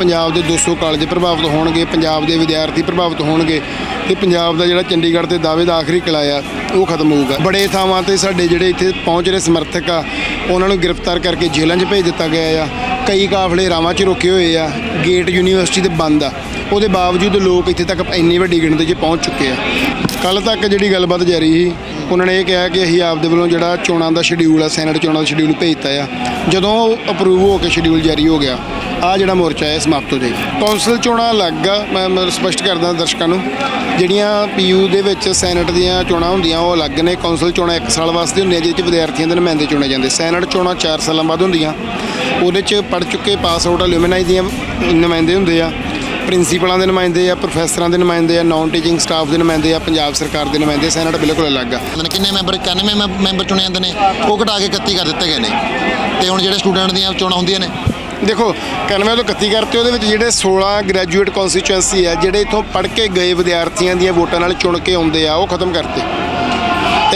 ਪੰਜਾਬ ਦੇ 200 ਕਾਲਜ ਪ੍ਰਭਾਵਿਤ ਹੋਣਗੇ, ਪੰਜਾਬ ਦੇ ਵਿਦਿਆਰਥੀ ਪ੍ਰਭਾਵਿਤ ਹੋਣਗੇ ਤੇ ਪੰਜਾਬ ਦਾ ਜਿਹੜਾ ਚੰਡੀਗੜ੍ਹ ਤੇ ਦਾਅਵੇ ਦਾ ਆਖਰੀ ਕਿਲਾ ਆ, ਉਹ ਖਤਮ ਹੋਊਗਾ। ਬੜੇ ਥਾਵਾਂ ਤੇ ਸਾਡੇ ਜਿਹੜੇ ਇੱਥੇ ਪਹੁੰਚ ਰਹੇ ਸਮਰਥਕ ਆ, ਉਹਨਾਂ ਨੂੰ ਗ੍ਰਿਫਤਾਰ ਕਰਕੇ ਜੇਲ੍ਹਾਂ 'ਚ ਭੇਜ ਦਿੱਤਾ ਗਿਆ ਆ। ਕਈ ਕਾਫਲੇ ਰਾਵਾਂ 'ਚ ਰੁਕੇ ਹੋਏ ਆ, ਗੇਟ ਯੂਨੀਵਰਸਿਟੀ ਤੇ ਬੰਦ ਆ। ਉਹਦੇ ਬਾਵਜੂਦ ਲੋਕ ਇੱਥੇ ਤੱਕ ਇੰਨੀ ਵੱਡੀ ਗਿਣਤੀ 'ਚ ਪਹੁੰਚ ਚੁੱਕੇ ਆ। ਕੱਲ ਤੱਕ ਜਿਹੜੀ ਗੱਲਬਾਤ ਜਾਰੀ ਸੀ ਉਹਨਾਂ ਨੇ ਇਹ ਕਿਹਾ ਕਿ ਅਸੀਂ ਆਪਦੇ ਵੱਲੋਂ ਜਿਹੜਾ ਚੋਣਾਂ ਦਾ ਸ਼ਡਿਊਲ ਆ ਸੈਨੇਟ ਚੋਣਾਂ ਦਾ ਸ਼ਡਿਊਲ ਭੇਜਤਾ ਆ। ਜਦੋਂ ਅਪਰੂਵ ਹੋ ਕੇ ਸ਼ਡਿਊਲ ਜਾਰੀ ਹੋ ਗਿਆ ਆ ਜਿਹੜਾ ਮੋਰਚਾ ਹੈ ਸਮਾਪਤ ਹੋ ਜਾਏਗਾ। ਕੌਂਸਲ ਚੋਣਾਂ ਅਲੱਗ ਆ, ਮੈਂ ਮੈਂ, ਸਪਸ਼ਟ ਕਰਦਾ ਦਰਸ਼ਕਾਂ ਨੂੰ। ਜਿਹੜੀਆਂ ਪੀਯੂ ਦੇ ਵਿੱਚ ਸੈਨੇਟ ਦੀਆਂ ਚੋਣਾਂ ਹੁੰਦੀਆਂ, ਉਹ ਅਲੱਗ ਨੇ। ਕੌਂਸਲ ਚੋਣਾਂ 1 ਸਾਲ ਵਾਸਤੇ ਹੁੰਦੀਆਂ, ਜਿਹਦੇ 'ਚ ਵਿਦਿਆਰਥੀਆਂ ਦੇ ਨੁਮਾਇੰਦੇ ਚੁਣੇ ਜਾਂਦੇ। ਸੈਨੇਟ ਚੋਣਾਂ 4 ਸਾਲਾਂ ਬਾਅਦ ਹੁੰਦੀਆਂ। ਉਹਦੇ 'ਚ ਪੜ ਚੁੱਕੇ ਪਾਸ ਆਊਟ ਅਲੂਮਨਾਈ ਦੀਆਂ ਨੁਮਾਇੰਦੇ ਹੁੰਦੇ ਆ। ਪ੍ਰਿੰਸੀਪਲਾਂ ਦੇ ਨੁਮਾਇੰਦੇ ਆ ਪ੍ਰੋਫੈਸਰਾਂ ਦੇ ਨੁਮਾਇੰਦੇ ਆ ਨਾਨ ਟੀਚਿੰਗ ਸਟਾਫ ਦੇ ਨੁਮਾਇੰਦੇ ਆ ਪੰਜਾਬ ਸਰਕਾਰ ਦੇ ਨੁਮਾਇੰਦੇ ਸੈਨੇਟ ਬਿਲਕੁਲ ਅਲੱਗ ਆ। ਨੇ ਕਿੰਨੇ ਮੈਂਬਰ 91 ਮੈਂਬ- ਮੈਂਬਰ ਚੁਣੇ ਜਾਂਦੇ ਨੇ? ਉਹ ਘਟਾ ਕੇ 31 ਕਰ ਦਿੱਤੇ ਗਏ ਨੇ। ਤੇ ਹੁਣ ਜਿਹੜੇ ਸਟੂਡੈਂਟ ਦੀਆਂ ਚੋਣਾਂ ਹੁੰਦੀਆਂ ਨੇ? ਦੇਖੋ 91 ਤੋਂ 31 ਕਰਤੇ ਉਹਦੇ ਵਿੱਚ ਜਿਹੜੇ 16 ਗ੍ਰੈਜੂਏਟ ਕਨਸਟੀਚੁਐਂਸੀ ਆ ਜਿਹੜੇ ਇਥੋਂ ਪੜ੍ਹ ਕੇ ਗਏ ਵਿਦਿਆਰਥੀਆਂ ਦੀਆਂ ਵੋਟਾਂ ਨਾਲ ਚੁਣ ਕੇ ਆਉਂਦੇ ਆ ਉਹ ਖਤਮ ਕਰਤੇ।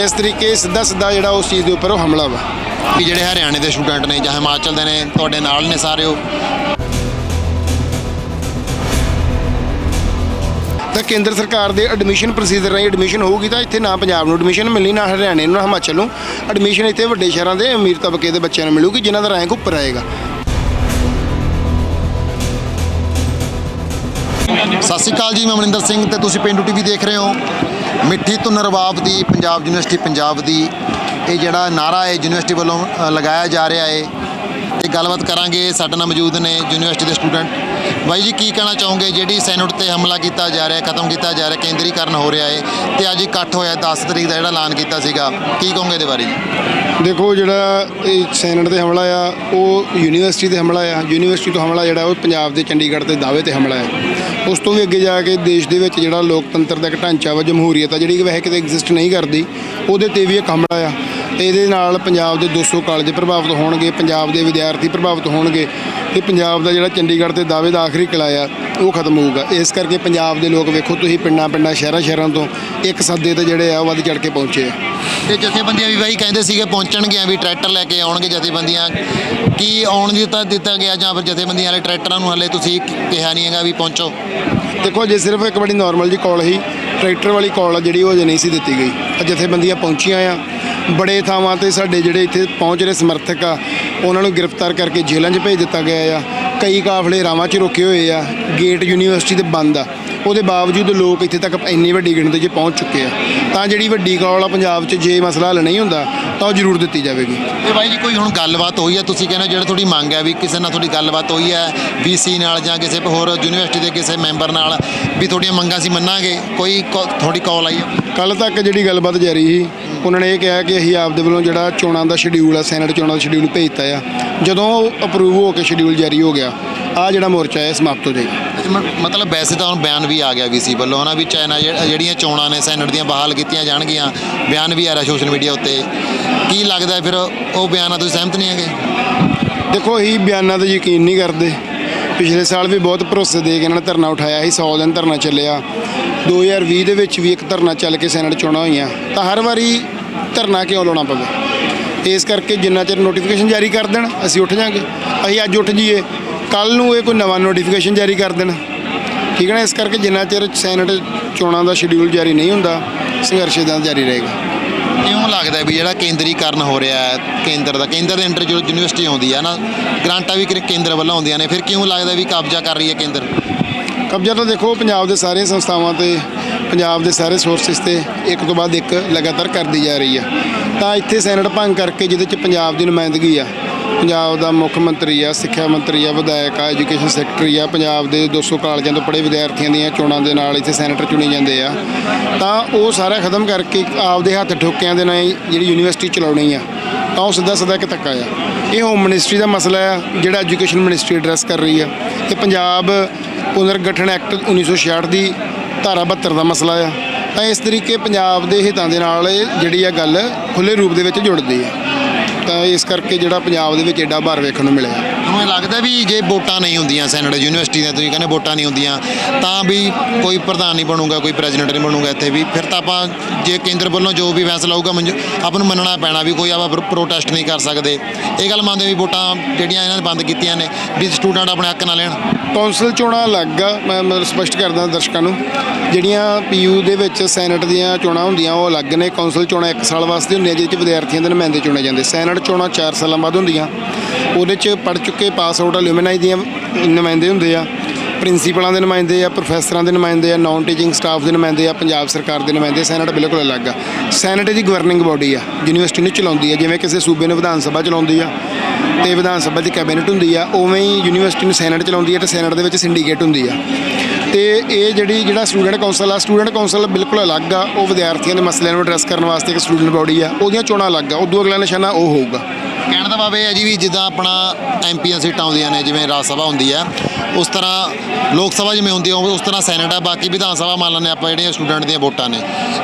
ਇਸ ਤਰੀਕੇ ਸਿੱਧਾ ਸਿੱਧਾ ਜਿਹੜਾ ਉਸ ਚੀਜ਼ ਦੇ ਉੱਪਰ ਉਹ ਹਮਲਾ ਵਾ। ਵੀ ਜਿਹੜੇ ਹਰਿਆਣੇ ਦੇ ਸਟੂਡੈਂਟ ਨੇ ਜਾਂ ਹਿਮਾਚਲ ਦੇ ਨੇ ਤੁਹਾਡੇ ਨਾਲ ਨੇ ਸਾਰੇ ਉਹ? ਤਾਂ ਕੇਂਦਰ ਸਰਕਾਰ ਦੇ ਐਡਮਿਸ਼ਨ ਪ੍ਰੋਸੀਜਰ ਰਾਹੀਂ ਐਡਮਿਸ਼ਨ ਹੋਊਗੀ ਤਾਂ ਇੱਥੇ ਨਾ ਪੰਜਾਬ ਨੂੰ ਐਡਮਿਸ਼ਨ ਮਿਲਣੀ, ਨਾ ਹਰਿਆਣੇ ਨੂੰ, ਨਾ ਹਿਮਾਚਲ ਨੂੰ। ਐਡਮਿਸ਼ਨ ਇੱਥੇ ਵੱਡੇ ਸ਼ਹਿਰਾਂ ਦੇ ਅਮੀਰ ਤਬਕੇ ਦੇ ਬੱਚਿਆਂ ਨੂੰ ਮਿਲੂਗੀ, ਜਿਨ੍ਹਾਂ ਦਾ ਰੈਂਕ ਉੱਪਰ ਆਏਗਾ ਸਤਿ ਸ਼੍ਰੀ ਅਕਾਲ ਜੀ, ਮੈਂ ਅਮਰਿੰਦਰ ਸਿੰਘ ਤੇ ਤੁਸੀਂ ਪੇਂਡੂ ਟੀਵੀ ਦੇਖ ਰਹੇ ਹੋ ਮਿੱਠੀ ਤੋਂ ਨਰਵਾਬ ਦੀ ਪੰਜਾਬ ਯੂਨੀਵਰਸਿਟੀ, ਪੰਜਾਬ ਦੀ। ਇਹ ਜਿਹੜਾ ਨਾਰਾ ਹੈ, ਯੂਨੀਵਰਸਿਟੀ ਵੱਲੋਂ ਲਗਾਇਆ ਜਾ ਰਿਹਾ ਹੈ। ਤੇ ਗੱਲਬਾਤ ਕਰਾਂਗੇ। ਸਾਡੇ ਨਾਲ ਮੌਜੂਦ ਨੇ ਯੂਨੀਵਰਸਿਟੀ ਦੇ ਸਟੂਡੈਂਟ। ਬਾਈ ਜੀ, ਕੀ ਕਹਿਣਾ ਚਾਹੋਗੇ? ਜਿਹੜੀ ਸੈਨੇਟ ਤੇ ਹਮਲਾ ਕੀਤਾ ਜਾ ਰਿਹਾ, ਖਤਮ ਕੀਤਾ ਜਾ ਰਿਹਾ, ਕੇਂਦਰੀਕਰਨ ਹੋ ਰਿਹਾ ਹੈ ਤੇ ਅੱਜ ਇਕੱਠ ਹੋਇਆ 10 ਤਰੀਕ ਦਾ ਜਿਹੜਾ ਐਲਾਨ ਕੀਤਾ ਸੀਗਾ, ਕੀ ਕਹੋਗੇ ਇਹਦੇ ਬਾਰੇ ਜੀ? ਦੇਖੋ, ਜਿਹੜਾ ਇਹ ਸੈਨਟ ਤੇ ਹਮਲਾ ਆ, ਉਹ ਯੂਨੀਵਰਸਿਟੀ ਤੇ ਹਮਲਾ ਆ। ਯੂਨੀਵਰਸਿਟੀ ਤੋਂ ਹਮਲਾ ਜਿਹੜਾ, ਉਹ ਪੰਜਾਬ ਦੇ ਚੰਡੀਗੜ੍ਹ ਤੇ ਦਾਅਵੇ ਤੇ ਹਮਲਾ ਹੈ ਉਸ ਤੋਂ ਵੀ ਅੱਗੇ ਜਾ ਕੇ ਦੇਸ਼ ਦੇ ਵਿੱਚ ਜਿਹੜਾ ਲੋਕਤੰਤਰ ਦਾ ਇੱਕ ਢਾਂਚਾ ਵਾ, ਜਮਹੂਰੀਅਤ ਆ, ਜਿਹੜੀ ਕਿ ਵੈਸੇ ਕਿਤੇ ਐਗਜ਼ਿਸਟ ਨਹੀਂ ਕਰਦੀ, ਉਹਦੇ ਤੇ ਵੀ ਇੱਕ ਹਮਲਾ ਆ। ਤੇ ਇਹਦੇ ਨਾਲ ਪੰਜਾਬ ਦੇ 200 ਕਾਲਜ ਪ੍ਰਭਾਵਿਤ ਹੋਣਗੇ, ਪੰਜਾਬ ਦੇ ਵਿਦਿਆਰਥੀ ਪ੍ਰਭਾਵਿਤ ਹੋਣਗੇ, ਤੇ ਪੰਜਾਬ ਦਾ ਜਿਹੜਾ ਚੰਡੀਗੜ੍ਹ ਤੇ ਦਾਅਵੇ ਦਾ ਆਖਰੀ ਕਿਲਾ ਆ, ਉਹ ਖਤਮ ਹੋਊਗਾ। ਇਸ ਕਰਕੇ ਪੰਜਾਬ ਦੇ ਲੋਕ ਵੇਖੋ, ਤੁਸੀਂ ਪਿੰਡਾਂ ਪਿੰਡਾਂ, ਸ਼ਹਿਰਾਂ ਸ਼ਹਿਰਾਂ ਤੋਂ ਇੱਕ ਸੱਦੇ ਤੇ ਜਿਹੜੇ ਆ, ਉਹ ਵੱਧ ਚੜ ਕੇ ਪਹੁੰਚੇ ਆ। ਤੇ ਜਥੇਬੰਦੀਆਂ ਵੀ ਬਾਈ ਕਹਿੰਦੇ ਸੀਗੇ ਪਹੁੰਚਣਗੀਆਂ ਵੀ ਟਰੈਕਟਰ ਲੈ ਕੇ ਆਉਣਗੇ ਜਥੇਬੰਦੀਆਂ। ਕੀ ਆਉਣ ਦੀ ਦਿੱਤਾ ਦਿੱਤਾ ਗਿਆ ਜਾਂ ਫਿਰ ਜਥੇਬੰਦੀਆਂ ਵਾਲੇ ਟਰੈਕਟਰਾਂ ਨੂੰ ਹਲੇ ਤੁਸੀਂ ਕਿਹਾ ਨਹੀਂ ਹੈਗਾ ਵੀ ਪਹੁੰਚੋ? ਦੇਖੋ ਜੇ ਸਿਰਫ ਇੱਕ ਬੜੀ ਨਾਰਮਲ ਜੀ ਕਾਲ ਹੀ ਟਰੈਕਟਰ ਵਾਲੀ ਕਾਲ ਆ ਜਿਹੜੀ, ਉਹ ਅਜੇ ਨਹੀਂ ਸੀ ਦਿੱਤੀ ਗਈ। ਆਹ ਜਥੇਬੰਦੀਆਂ ਪਹੁੰਚੀਆਂ ਆ। ਬੜੇ ਥਾਵਾਂ ਤੇ ਸਾਡੇ ਜਿਹੜੇ ਇੱਥੇ ਪਹੁੰਚ ਰਹੇ ਸਮਰਥਕ ਆ, ਉਹਨਾਂ ਨੂੰ ਗ੍ਰਿਫਤਾਰ ਕਰਕੇ ਜੇਲ੍ਹਾਂ 'ਚ ਭੇਜ ਦਿੱਤਾ ਗਿਆ ਆ। ਕਈ ਕਾਫਲੇ ਰਾਵਾਂ 'ਚ ਰੁਕੇ ਹੋਏ ਆ। ਗੇਟ ਯੂਨੀਵਰਸਿਟੀ ਦੇ ਬੰਦ ਆ। ਉਹਦੇ ਬਾਵਜੂਦ ਲੋਕ ਇੱਥੇ ਤੱਕ ਇੰਨੀ ਵੱਡੀ ਗਿਣਤੀ 'ਚ ਪਹੁੰਚ ਚੁੱਕੇ ਆ। ਤਾਂ ਜਿਹੜੀ ਵੱਡੀ ਕਾਲ ਆ ਪੰਜਾਬ 'ਚ ਜੇ ਮਸਲਾ ਹੱਲ ਨਹੀਂ ਹੁੰਦਾ ਤਾਂ ਉਹ ਜ਼ਰੂਰ ਦਿੱਤੀ ਜਾਵੇਗੀ। ਤੇ ਬਾਈ ਜੀ ਕੋਈ ਹੁਣ ਗੱਲਬਾਤ ਹੋਈ ਹੈ ਤੁਸੀਂ ਕਹਿੰਦੇ ਜਿਹੜਾ ਤੁਹਾਡੀ ਮੰਗ ਹੈ ਵੀ ਕਿਸੇ ਨਾਲ ਤੁਹਾਡੀ ਗੱਲਬਾਤ ਹੋਈ ਹੈ ਵੀਸੀ ਨਾਲ ਜਾਂ ਕਿਸੇ ਹੋਰ ਯੂਨੀਵਰਸਿਟੀ ਦੇ ਕਿਸੇ ਮੈਂਬਰ ਨਾਲ ਵੀ ਤੁਹਾਡੀਆਂ ਮੰਗਾਂ ਅਸੀਂ ਮੰਨਾਂਗੇ? ਕੋਈ ਤੁਹਾਡੀ ਕਾਲ ਆਈ ਹੈ ਕੱਲ ਤੱਕ ਜਿਹੜੀ ਗੱਲਬਾਤ ਜਾਰੀ ਸੀ ਉਹਨਾਂ ਨੇ ਇਹ ਕਿਹਾ ਕਿ ਅਸੀਂ ਆਪਦੇ ਵੱਲੋਂ ਜਿਹੜਾ ਚੋਣਾਂ ਦਾ ਸ਼ਡਿਊਲ ਆ ਸੈਨੇਟ ਚੋਣਾਂ ਦਾ ਸ਼ਡਿਊਲ ਭੇਜਤਾ ਆ। ਜਦੋਂ ਅਪਰੂਵ ਹੋ ਕੇ ਸ਼ਡਿਊਲ ਜਾਰੀ ਹੋ ਗਿਆ ਆ ਜਿਹੜਾ ਮੋਰਚਾ ਹੈ ਸਮਾਪਤ ਹੋ ਜਾਏਗਾ। ਮਤਲਬ ਵੈਸੇ ਤਾਂ ਹੁਣ ਬਿਆਨ ਵੀ ਆ ਗਿਆ ਵੀ ਸੀ ਵੱਲੋਂ ਹਨਾ ਵੀ ਚਾਈਨਾ ਜਿਹੜੀਆਂ ਚੋਣਾਂ ਨੇ ਸੈਨੇਟ ਦੀਆਂ ਬਹਾਲ ਕੀਤੀਆਂ ਜਾਣਗੀਆਂ, ਬਿਆਨ ਵੀ ਆ ਰਿਹਾ ਸੋਸ਼ਲ ਮੀਡੀਆ ਉੱਤੇ। ਕੀ ਲੱਗਦਾ ਫਿਰ ਉਹ ਬਿਆਨਾਂ ਤੋਂ ਸਹਿਮਤ ਨਹੀਂ ਹੈਗੇ? ਦੇਖੋ ਅਸੀਂ ਬਿਆਨਾਂ ਤੇ ਯਕੀਨ ਨਹੀਂ ਕਰਦੇ। ਪਿਛਲੇ ਸਾਲ ਵੀ ਬਹੁਤ ਭਰੋਸੇ ਦੇ ਕੇ ਇਹਨਾਂ ਨੇ ਧਰਨਾ ਉਠਾਇਆ ਸੀ 100 ਦਿਨ ਧਰਨਾ ਚੱਲਿਆ। 2020 ਦੇ ਵਿੱਚ ਵੀ ਇੱਕ ਧਰਨਾ ਚੱਲ ਕੇ ਸੈਨੇਟ ਚੋਣਾਂ ਹੋਈਆਂ। ਤਾਂ ਹਰ ਵਾਰੀ ਧਰਨਾ ਕਿਉਂ ਲਾਉਣਾ ਪਵੇ? ਇਸ ਕਰਕੇ ਜਿੰਨਾ ਚਿਰ ਨੋਟੀਫਿਕੇਸ਼ਨ ਜਾਰੀ ਕਰ ਦੇਣ, ਅਸੀਂ ਉੱਠ ਜਾਾਂਗੇ। ਅਸੀਂ ਅੱਜ ਉੱਠ ਜਾਈਏ। ਕੱਲ ਨੂੰ ਇਹ ਕੋਈ ਨਵਾਂ ਨੋਟੀਫਿਕੇਸ਼ਨ ਜਾਰੀ ਕਰ ਦੇਣ। ਠੀਕ ਹੈ ਨਾ? ਇਸ ਕਰਕੇ ਜਿੰਨਾ ਚਿਰ ਸੈਨੇਟ ਚੋਣਾਂ ਦਾ ਸ਼ਡਿਊਲ ਜਾਰੀ ਨਹੀਂ ਹੁੰਦਾ ਸੰਘਰਸ਼ ਦਾ ਜਾਰੀ ਰਹੇਗਾ। ਕਿਉਂ ਲੱਗਦਾ ਵੀ ਜਿਹੜਾ ਕੇਂਦਰੀਕਰਨ ਹੋ ਰਿਹਾ ਹੈ ਕੇਂਦਰ ਦਾ ਕੇਂਦਰ ਦੇ ਅੰਡਰ ਜੋ ਯੂਨੀਵਰਸਿਟੀ ਆਉਂਦੀ ਹੈ ਨਾ ਗ੍ਰਾਂਟਾਂ ਵੀ ਕੇਂਦਰ ਵੱਲੋਂ ਆਉਂਦੀਆਂ ਨੇ ਫਿਰ ਕਿਉਂ ਲੱਗਦਾ ਵੀ ਕਬਜ਼ਾ ਕਰ ਰਹੀ ਹੈ ਕੇਂਦਰ? ਕਬਜ਼ਾ ਤਾਂ ਦੇਖੋ ਪੰਜਾਬ ਦੇ ਸਾਰੀਆਂ ਸੰਸਥਾਵਾਂ ਤੇ ਪੰਜਾਬ ਦੇ ਸਾਰੇ ਸੋਰਸਿਸ ਤੇ ਇੱਕ ਤੋਂ ਬਾਅਦ ਇੱਕ ਲਗਾਤਾਰ ਕਰਦੀ ਜਾ ਰਹੀ ਹੈ। ਤਾਂ ਇੱਥੇ ਸੈਨੇਟ ਭੰਗ ਕਰਕੇ ਜਿਹਦੇ ਚ ਪੰਜਾਬ ਦੀ ਨੁਮਾਇੰਦਗੀ ਆ ਪੰਜਾਬ ਦਾ ਮੁੱਖ ਮੰਤਰੀ ਆ, ਸਿੱਖਿਆ ਮੰਤਰੀ ਆ, ਵਿਧਾਇਕ ਆ, ਐਜੂਕੇਸ਼ਨ ਸੈਕਟਰੀ ਆ, ਪੰਜਾਬ ਦੇ 200 ਕਾਲਜਾਂ ਤੋਂ ਪੜ੍ਹੇ ਵਿਦਿਆਰਥੀਆਂ ਦੀਆਂ ਚੋਣਾਂ ਦੇ ਨਾਲ ਇੱਥੇ ਸੈਨੇਟਰ ਚੁਣੇ ਜਾਂਦੇ ਆ। ਤਾਂ ਉਹ ਸਾਰਾ ਖਤਮ ਕਰਕੇ ਆਪਦੇ ਹੱਥ ਠੋਕਿਆਂ ਦੇ ਨਾਲ ਜਿਹੜੀ ਯੂਨੀਵਰਸਿਟੀ ਚਲਾਉਣੀ ਆ, ਤਾਂ ਉਹ ਸਿੱਧਾ ਸਿੱਧਾ ਇੱਕ ਧੱਕਾ ਆ। ਇਹ ਹੋਮ ਮਿਨਿਸਟਰੀ ਦਾ ਮਸਲਾ ਆ, ਜਿਹੜਾ ਐਜੂਕੇਸ਼ਨ ਮਿਨਿਸਟਰੀ ਐਡਰੈਸ ਕਰ ਰਹੀ ਆ। ਇਹ ਪੰਜਾਬ ਪੁਨਰਗਠਨ ਐਕਟ 1966 ਦੀ ਧਾਰਾ 72 ਦਾ ਮਸਲਾ ਆ। ਤਾਂ ਇਸ ਤਰੀਕੇ ਪੰਜਾਬ ਦੇ ਹਿੱਤਾਂ ਦੇ ਨਾਲ ਜਿਹੜੀ ਆ ਗੱਲ ਖੁੱਲੇ ਰੂਪ ਦੇ ਵਿੱਚ ਜੁੜਦੀ ਆ। ਤਾਂ ਇਸ ਕਰਕੇ ਜਿਹੜਾ ਪੰਜਾਬ ਦੇ ਵਿੱਚ ਐਡਾ ਭਾਰ ਵੇਖਣ ਨੂੰ ਮਿਲਿਆ। ਤੁਹਾਨੂੰ ਇਹ ਲੱਗਦਾ ਵੀ ਜੇ ਵੋਟਾਂ ਨਹੀਂ ਹੁੰਦੀਆਂ ਸੈਨੇਟ ਯੂਨੀਵਰਸਿਟੀ ਦੀਆਂ ਤੁਸੀਂ ਕਹਿੰਦੇ ਵੋਟਾਂ ਨਹੀਂ ਹੁੰਦੀਆਂ ਤਾਂ ਵੀ ਕੋਈ ਪ੍ਰਧਾਨ ਨਹੀਂ ਬਣੂਗਾ ਕੋਈ ਪ੍ਰੈਜ਼ੀਡੈਂਟ ਨਹੀਂ ਬਣੂਗਾ ਇੱਥੇ ਵੀ। ਫਿਰ ਤਾਂ ਆਪਾਂ ਜੇ ਕੇਂਦਰ ਵੱਲੋਂ ਜੋ ਵੀ ਫੈਸਲਾ ਹੋਊਗਾ ਆਪਾਂ ਨੂੰ ਮੰਨਣਾ ਪੈਣਾ ਵੀ ਕੋਈ ਆਪਾਂ ਪ੍ਰੋਟੈਸਟ ਨਹੀਂ ਕਰ ਸਕਦੇ। ਇਹ ਗੱਲ ਮੰਨਦੇ ਵੀ ਵੋਟਾਂ ਜਿਹੜੀਆਂ ਇਹਨਾਂ ਨੇ ਬੰਦ ਕੀਤੀਆਂ ਨੇ ਵੀ ਸਟੂਡੈਂਟ ਆਪਣੇ ਹੱਕ ਨਾਲ ਲੈਣ। ਕੌਂਸਲ ਚੋਣਾਂ ਅਲੱਗ ਆ ਮੈਂ ਮਤਲਬ ਸਪਸ਼ਟ ਕਰਦਾ ਦਰਸ਼ਕਾਂ ਨੂੰ। ਜਿਹੜੀਆਂ ਪੀਯੂ ਦੇ ਵਿੱਚ ਸੈਨੇਟ ਦੀਆਂ ਚੋਣਾਂ ਹੁੰਦੀਆਂ ਉਹ ਅਲੱਗ ਨੇ। ਕੌਂਸਲ ਚੋਣਾਂ 1 ਸਾਲ ਵਾਸਤੇ ਹੁੰਦੀਆਂ ਜਿਹਦੇ 'ਚ ਵਿਦਿਆਰਥੀਆਂ ਦੇ ਨੁਮਾਇੰਦੇ ਚੁਣੇ ਜਾਂਦੇ। ਸੈਨੇਟ ਚੋਣਾਂ 4 ਸਾਲਾਂ ਬਾਅਦ ਹੁੰਦੀਆਂ। ਉਹਦੇ 'ਚ ਪੜ ਚੁੱਕੇ ਪਾਸ ਆਊਟ ਅਲੂਮਨਾਈ ਦੀਆਂ ਨੁਮਾਇੰਦੇ ਹੁੰਦੇ ਆ। ਪ੍ਰਿੰਸੀਪਲਾਂ ਦੇ ਨੁਮਾਇੰਦੇ ਆ ਪ੍ਰੋਫੈਸਰਾਂ ਦੇ ਨੁਮਾਇੰਦੇ ਆ ਨਾਨ ਟੀਚਿੰਗ ਸਟਾਫ ਦੇ ਨੁਮਾਇੰਦੇ ਆ, ਪੰਜਾਬ ਸਰਕਾਰ ਦੇ ਨੁਮਾਇੰਦੇ ਸੈਨੇਟ ਬਿਲਕੁਲ ਅਲੱਗ ਆ। ਸੈਨੇਟ ਦੀ ਗਵਰਨਿੰਗ ਬਾਡੀ ਆ, ਯੂਨੀਵਰਸਿਟੀ ਨੂੰ ਚਲਾਉਂਦੀ ਆ, ਜਿਵੇਂ ਕਿਸੇ ਸੂਬੇ ਨੂੰ ਵਿਧਾਨ ਸਭਾ ਚਲਾਉਂਦੀ ਆ ਤੇ ਵਿਧਾਨ ਸਭਾ ਦੀ ਕੈਬਨਿਟ ਹੁੰਦੀ ਆ, ਉਵੇਂ ਹੀ ਯੂਨੀਵਰਸਿਟੀ ਨੂੰ ਸੈਨੇਟ ਚਲਾਉਂਦੀ ਆ ਤੇ ਸੈਨੇਟ ਦੇ ਵਿੱਚ ਸਿੰਡੀਕੇਟ ਹੁੰਦੀ ਆ। ਤੇ ਇਹ ਜਿਹੜੀ ਜਿਹੜਾ ਸਟੂਡੈਂਟ ਕੌਂਸਲ ਆ ਸਟੂਡੈਂਟ ਕੌਂਸਲ ਬਿਲਕੁਲ ਅਲੱਗ ਆ। ਉਹ ਵਿਦਿਆਰਥੀਆਂ ਦੇ ਮਸਲਿਆਂ ਨੂੰ ਐਡਰੈਸ ਕਰਨ ਵਾਸਤੇ ਇੱਕ ਸਟੂਡੈਂਟ ਬਾਡੀ ਆ। ਉਹਦੀਆਂ ਚੋਣਾਂ ਅਲੱਗ ਆ। ਉਦੋਂ ਅਗਲਾ ਨਿਸ਼ਾਨਾ ਉਹ ਹੋਊਗਾ। ਕਹਿਣ ਦਾ ਭਾਵ ਇਹ ਹੈ ਜੀ ਵੀ ਜਿੱਦਾਂ ਆਪਣਾ ਐਮਪੀਆਂ ਸੀਟਾਂ ਆਉਂਦੀਆਂ ਨੇ, ਜਿਵੇਂ ਰਾਜ ਸਭਾ ਹੁੰਦੀ ਹੈ ਉਸ ਤਰ੍ਹਾਂ ਲੋਕ ਸਭਾ ਜਿਵੇਂ ਹੁੰਦੀ ਹੈ ਉਵੇਂ ਉਸ ਤਰ੍ਹਾਂ ਸੈਨੇਟ ਆ, ਬਾਕੀ ਵਿਧਾਨ ਸਭਾ ਮੰਨ ਲੈਂਦੇ ਆਪਾਂ ਜਿਹੜੀਆਂ ਸਟੂਡੈਂਟ ਦੀਆਂ ਵੋਟਾਂ ਨੇ।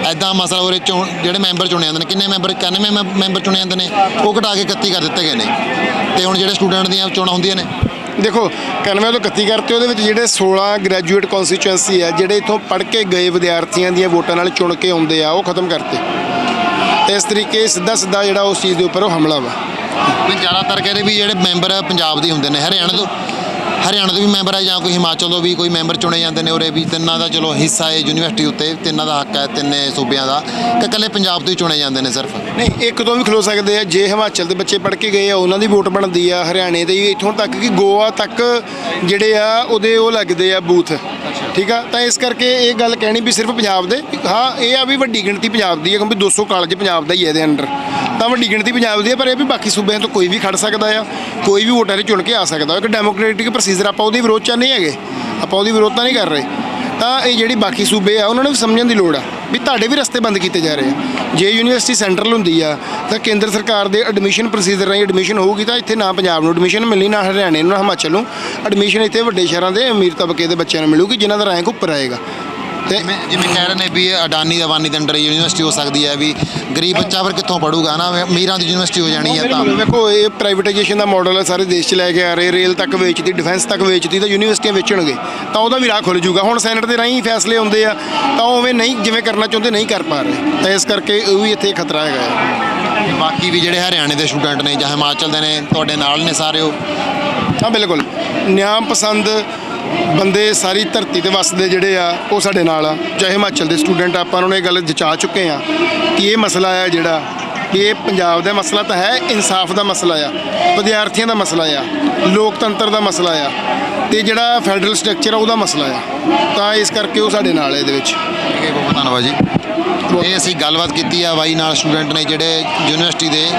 ਐਦਾਂ ਮਸਲਾ ਉਹਦੇ ਚੋਣ, ਜਿਹੜੇ ਮੈਂਬਰ ਚੁਣੇ ਜਾਂਦੇ ਨੇ, ਕਿੰਨੇ ਮੈਂਬਰ 91 ਮੈਂ- ਮੈਂਬਰ ਚੁਣੇ ਜਾਂਦੇ ਨੇ, ਉਹ ਘਟਾ ਕੇ 31 ਕਰ ਦਿੱਤੇ ਗਏ ਨੇ। ਤੇ ਹੁਣ ਜਿਹੜੇ ਸਟੂਡੈਂਟ ਦੀਆਂ ਚੋਣਾਂ ਹੁੰਦੀਆਂ ਨੇ ਦੇਖੋ 91 ਤੋਂ 31 ਕਰਤੇ, ਉਹਦੇ ਵਿੱਚ ਜਿਹੜੇ 16 ਗ੍ਰੈਜੂਏਟ ਕਨਸਟੀਚੁਐਂਸੀ ਆ, ਜਿਹੜੇ ਇਥੋਂ ਪੜ੍ਹ ਕੇ ਗਏ ਵਿਦਿਆਰਥੀਆਂ ਦੀਆਂ ਵੋਟਾਂ ਨਾਲ ਚੁਣ ਕੇ ਆਉਂਦੇ ਆ, ਉਹ ਖਤਮ ਕਰਤੇ। ਇਸ ਤਰੀਕੇ ਸਿੱਧਾ ਸਿੱਧਾ ਜਿਹੜਾ ਉਸ ਚੀਜ਼ ਦੇ ਉੱਪਰ ਉਹ ਹਮਲਾ ਵਾ। ਵੀ ਜ਼ਿਆਦਾਤਰ ਕਹਿੰਦੇ ਵੀ ਜਿਹੜੇ ਮੈਂਬਰ ਪੰਜਾਬ ਦੇ ਹੁੰਦੇ ਨੇ, ਹਰਿਆਣਾ ਤੋਂ। ਹਰਿਆਣਾ ਤੋਂ ਵੀ ਮੈਂਬਰ ਹੈ ਜਾਂ ਕੋਈ ਹਿਮਾਚਲ ਤੋਂ ਵੀ ਕੋਈ ਮੈਂਬਰ ਚੁਣੇ ਜਾਂਦੇ ਨੇ ਉਰੇ ਵੀ ਤਿੰਨਾਂ ਦਾ ਚਲੋ ਹਿੱਸਾ ਹੈ ਯੂਨੀਵਰਸਿਟੀ ਉੱਤੇ ਤਿੰਨਾਂ ਦਾ ਹੱਕ ਹੈ ਤਿੰਨੇ ਸੂਬਿਆਂ ਦਾ। ਕਿ ਇਕੱਲੇ ਪੰਜਾਬ ਤੋਂ ਹੀ ਚੁਣੇ ਜਾਂਦੇ ਨੇ ਸਿਰਫ। ਨਹੀਂ ਇੱਕ ਤੋਂ ਵੀ ਖਲੋ ਸਕਦੇ ਆ। ਜੇ ਹਿਮਾਚਲ ਦੇ ਬੱਚੇ ਪੜ੍ਹ ਕੇ ਗਏ ਆ ਉਹਨਾਂ ਦੀ ਵੋਟ ਬਣਦੀ ਆ ਹਰਿਆਣੇ ਦੇ ਇੱਥੋਂ ਤੱਕ ਕਿ ਗੋਆ ਤੱਕ ਜਿਹੜੇ ਆ ਉਹਦੇ ਉਹ ਲੱਗਦੇ ਆ ਬੂਥ। ਠੀਕ ਆ? ਤਾਂ ਇਸ ਕਰਕੇ ਇਹ ਗੱਲ ਕਹਿਣੀ ਵੀ ਸਿਰਫ ਪੰਜਾਬ ਦੇ। ਹਾਂ, ਇਹ ਆ ਵੀ ਵੱਡੀ ਗਿਣਤੀ ਪੰਜਾਬ ਦੀ ਹੈ ਕਿਉਂਕਿ 200 ਕਾਲਜ ਪੰਜਾਬ ਦਾ ਹੀ ਹੈ ਇਹਦੇ ਅੰਡਰ। ਤਾਂ ਵੱਡੀ ਗਿਣਤੀ ਪੰਜਾਬ ਦੀ ਹੈ ਪਰ ਇਹ ਵੀ ਬਾਕੀ ਸੂਬਿਆਂ ਤੋਂ ਕੋਈ ਵੀ ਖੜ ਸਕਦਾ ਆ, ਕੋਈ ਵੀ ਵੋਟਾਂ ਵੋਟਰ ਚੁਣ ਕੇ ਆ ਸਕਦਾ। ਇੱਕ ਡੈਮੋਕ੍ਰੈਟਿਕ ਪ੍ਰੋਸੀਜਰ ਆਪਾਂ ਉਹਦੀ ਵਿਰੋਧ ਚ ਨਹੀਂ ਹੈਗੇ। ਆਪਾਂ ਉਹਦੀ ਵਿਰੋਧਤਾ ਨਹੀਂ ਕਰ ਰਹੇ। ਤਾਂ ਇਹ ਜਿਹੜੀ ਬਾਕੀ ਸੂਬੇ ਆ, ਉਹਨਾਂ ਨੂੰ ਵੀ ਸਮਝਣ ਦੀ ਲੋੜ ਆ। ਵੀ ਤੁਹਾਡੇ ਵੀ ਰਸਤੇ ਬੰਦ ਕੀਤੇ ਜਾ ਰਹੇ ਆ। ਜੇ ਯੂਨੀਵਰਸਿਟੀ ਸੈਂਟਰਲ ਹੁੰਦੀ ਆ, ਤਾਂ ਕੇਂਦਰ ਸਰਕਾਰ ਦੇ ਐਡਮਿਸ਼ਨ ਪ੍ਰੋਸੀਜਰ ਰਾਹੀਂ ਐਡਮਿਸ਼ਨ ਹੋਊਗੀ, ਤਾਂ ਇੱਥੇ ਨਾ ਪੰਜਾਬ ਨੂੰ ਐਡਮਿਸ਼ਨ ਮਿਲਣੀ, ਨਾ ਹਰਿਆਣੇ ਨੂੰ, ਨਾ ਹਿਮਾਚਲ ਨੂੰ। ਐਡਮਿਸ਼ਨ ਇੱਥੇ ਵੱਡੇ ਸ਼ਹਿਰਾਂ ਦੇ ਅਮੀਰ ਤਬਕੇ ਦੇ ਬੱਚਿਆਂ ਨੂੰ ਮਿਲੂਗੀ, ਜਿਨ੍ਹਾਂ ਦਾ ਰੈਂਕ ਉੱਪਰ ਆਏਗਾ। ਤੇ ਜਿਵੇਂ ਜਿਵੇਂ ਕਹਿ ਰਹੇ ਨੇ ਵੀ ਇਹ ਅਡਾਨੀ ਅਬਾਨੀ ਦੇ ਅੰਡਰ ਯੂਨੀਵਰਸਿਟੀ ਹੋ ਸਕਦੀ ਹੈ ਵੀ ਗਰੀਬ ਬੱਚਾ ਫਿਰ ਕਿੱਥੋਂ ਪੜੂਗਾ ਨਾ ਅਮੀਰਾਂ ਦੀ ਯੂਨੀਵਰਸਿਟੀ ਹੋ ਜਾਣੀ ਹੈ ਤਾਂ। ਵੇਖੋ ਇਹ ਪ੍ਰਾਈਵੇਟਾਈਜੇਸ਼ਨ ਦਾ ਮਾਡਲ ਹੈ ਸਾਰੇ ਦੇਸ਼ 'ਚ ਲੈ ਕੇ ਆ ਰਹੇ ਰੇਲ ਤੱਕ ਵੇਚਦੀ ਡਿਫੈਂਸ ਤੱਕ ਵੇਚਦੀ ਤਾਂ ਯੂਨੀਵਰਸਿਟੀਆਂ ਵੇਚਣਗੇ। ਤਾਂ ਉਹਦਾ ਵੀ ਰਾਹ ਖੁੱਲ ਜੂਗਾ ਹੁਣ ਸੈਨੇਟ ਦੇ ਰਾਹੀਂ ਫੈਸਲੇ ਆਉਂਦੇ ਆ ਤਾਂ ਉਵੇਂ ਨਹੀਂ ਜਿਵੇਂ ਕਰਨਾ ਚਾਹੁੰਦੇ ਨਹੀਂ ਕਰ ਪਾ ਰਹੇ। ਤਾਂ ਇਸ ਕਰਕੇ ਉਹ ਵੀ ਇੱਥੇ ਖਤਰਾ ਹੈਗਾ ਹੈ ਬਾਕੀ ਵੀ ਜਿਹੜੇ ਹਰਿਆਣੇ ਦੇ ਸਟੂਡੈਂਟ ਨੇ ਜਾਂ ਹਿਮਾਚਲ ਦੇ ਨੇ ਤੁਹਾਡੇ ਨਾਲ ਨੇ ਸਾਰੇ ਉਹ? ਹਾਂ ਬਿਲਕੁਲ। ਨਿਆਂ ਪਸੰਦ ਬੰਦੇ ਸਾਰੀ ਧਰਤੀ ਤੇ ਵਸਦੇ ਜਿਹੜੇ ਆ, ਉਹ ਸਾਡੇ ਨਾਲ ਆ। ਚਾਹੇ ਹਿਮਾਚਲ ਦੇ ਸਟੂਡੈਂਟ ਆਪਾਂ ਉਹਨਾਂ ਨੂੰ ਇਹ ਗੱਲ ਜਚਾ ਚੁੱਕੇ ਆ ਕਿ ਇਹ ਮਸਲਾ ਆ ਜਿਹੜਾ, ਕਿ ਇਹ ਪੰਜਾਬ ਦਾ ਮਸਲਾ ਤਾਂ ਹੈ, ਇਨਸਾਫ ਦਾ ਮਸਲਾ ਆ, ਵਿਦਿਆਰਥੀਆਂ ਦਾ ਮਸਲਾ ਆ, ਲੋਕਤੰਤਰ ਦਾ ਮਸਲਾ ਆ ਤੇ ਜਿਹੜਾ ਫੈਡਰਲ ਸਟਰਕਚਰ ਆ, ਉਹਦਾ ਮਸਲਾ ਆ। ਤਾਂ ਇਸ ਕਰਕੇ ਉਹ ਸਾਡੇ ਨਾਲ ਹੈ ਇਹਦੇ ਵਿੱਚ। ਠੀਕ ਹੈ ਬਹੁਤ ਧੰਨਵਾਦ ਜੀ। ਇਹ ਅਸੀਂ ਗੱਲਬਾਤ ਕੀਤੀ ਆ ਬਾਈ ਨਾਲ ਸਟੂਡੈਂਟ ਨੇ ਜਿਹੜੇ ਯੂਨੀਵਰਸਿਟੀ ਦੇ,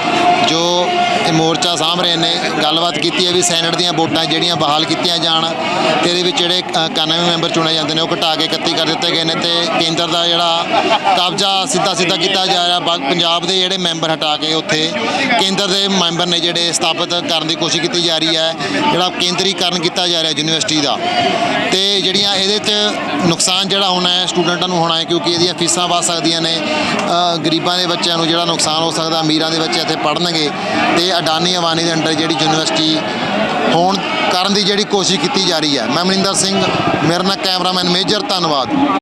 ਜੋ ਇਹ ਮੋਰਚਾ ਸਾਂਭ ਰਹੇ ਨੇ, ਗੱਲਬਾਤ ਕੀਤੀ ਹੈ ਵੀ ਸੈਨੇਟ ਦੀਆਂ ਵੋਟਾਂ ਜਿਹੜੀਆਂ ਬਹਾਲ ਕੀਤੀਆਂ ਜਾਣ, ਤੇ ਇਹਦੇ ਵਿੱਚ ਜਿਹੜੇ 91 ਮੈਂਬਰ ਚੁਣੇ ਜਾਂਦੇ ਨੇ, ਉਹ ਘਟਾ ਕੇ 31 ਕਰ ਦਿੱਤੇ ਗਏ ਨੇ, ਤੇ ਕੇਂਦਰ ਦਾ ਜਿਹੜਾ ਕਬਜ਼ਾ ਸਿੱਧਾ ਸਿੱਧਾ ਕੀਤਾ ਜਾ ਰਿਹਾ, ਬਾ- ਪੰਜਾਬ ਦੇ ਜਿਹੜੇ ਮੈਂਬਰ ਹਟਾ ਕੇ ਉੱਥੇ, ਕੇਂਦਰ ਦੇ ਮੈਂਬਰ ਨੇ ਜਿਹੜੇ ਸਥਾਪਿਤ ਕਰਨ ਦੀ ਕੋਸ਼ਿਸ਼ ਕੀਤੀ ਜਾ ਰਹੀ ਹੈ, ਜਿਹੜਾ ਕੇਂਦਰੀਕਰਨ ਕੀਤਾ ਜਾ ਰਿਹਾ ਯੂਨੀਵਰਸਿਟੀ ਦਾ, ਤੇ ਜਿਹੜੀਆਂ ਇਹਦੇ 'ਚ ਨੁਕਸਾਨ ਜਿਹੜਾ ਹੋਣਾ ਹੈ ਸਟੂਡੈਂਟਾਂ ਨੂੰ ਹੋਣਾ ਹੈ, ਕਿਉਂਕਿ ਇਹਦੀਆਂ ਫੀਸਾਂ ਵੱਧ ਸਕਦੀਆਂ ਨੇ। ਗਰੀਬਾਂ ਦੇ ਬੱਚਿਆਂ ਨੂੰ ਜਿਹੜਾ ਨੁਕਸਾਨ ਹੋ ਸਕਦਾ, ਅਮੀਰਾਂ ਦੇ ਬੱਚੇ ਇੱਥੇ ਪੜ੍ਹਨਗੇ ਤੇ ਅਡਾਨੀ ਅਵਾਨੀ ਦੇ ਅੰਡਰ ਜਿਹੜੀ ਯੂਨੀਵਰਸਿਟੀ ਹੋਣ ਕਰਨ ਦੀ ਜਿਹੜੀ ਕੋਸ਼ਿਸ਼ ਕੀਤੀ ਜਾ ਰਹੀ ਹੈ। ਮੈਂ ਮਨਿੰਦਰ ਸਿੰਘ, ਮੇਰੇ ਨਾਲ ਕੈਮਰਾਮੈਨ ਮੇਜਰ, ਧੰਨਵਾਦ।